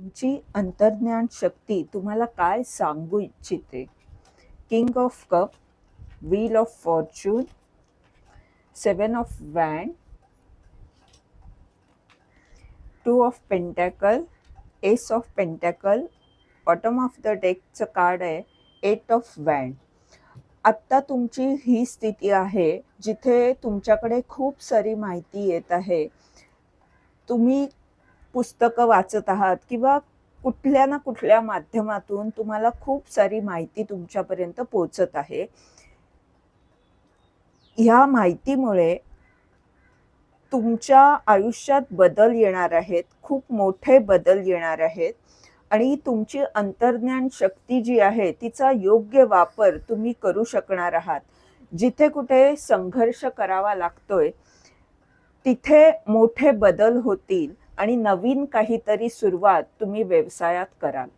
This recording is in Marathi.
तुमची अंतर्ज्ञान शक्ती तुम्हाला काय सांगू इच्छिते? King of cup wheel of fortune seven of van two of pentacle ace of pentacle bottom of the डेकचं card आहे एट ऑफ वॅन आत्ता तुमची ही स्थिती आहे जिथे तुमच्याकडे खूप सारी माहिती येत आहे. तुम्ही पुस्तकं वाचत आहात किंवा कुठल्या ना कुठल्या माध्यमातून तुम्हाला खूप सारी माहिती तुमच्यापर्यंत पोचत आहे. ह्या माहितीमुळे तुमच्या आयुष्यात बदल येणार आहेत खूप मोठे बदल येणार आहेत आणि तुमची अंतर्ज्ञान शक्ती जी आहे तिचा योग्य वापर तुम्ही करू शकणार आहात. जिथे कुठे संघर्ष करावा लागतोय तिथे मोठे बदल होतील. आणि नवीन काहीतरी सुरुवात तुम्ही व्यवसायात कराल.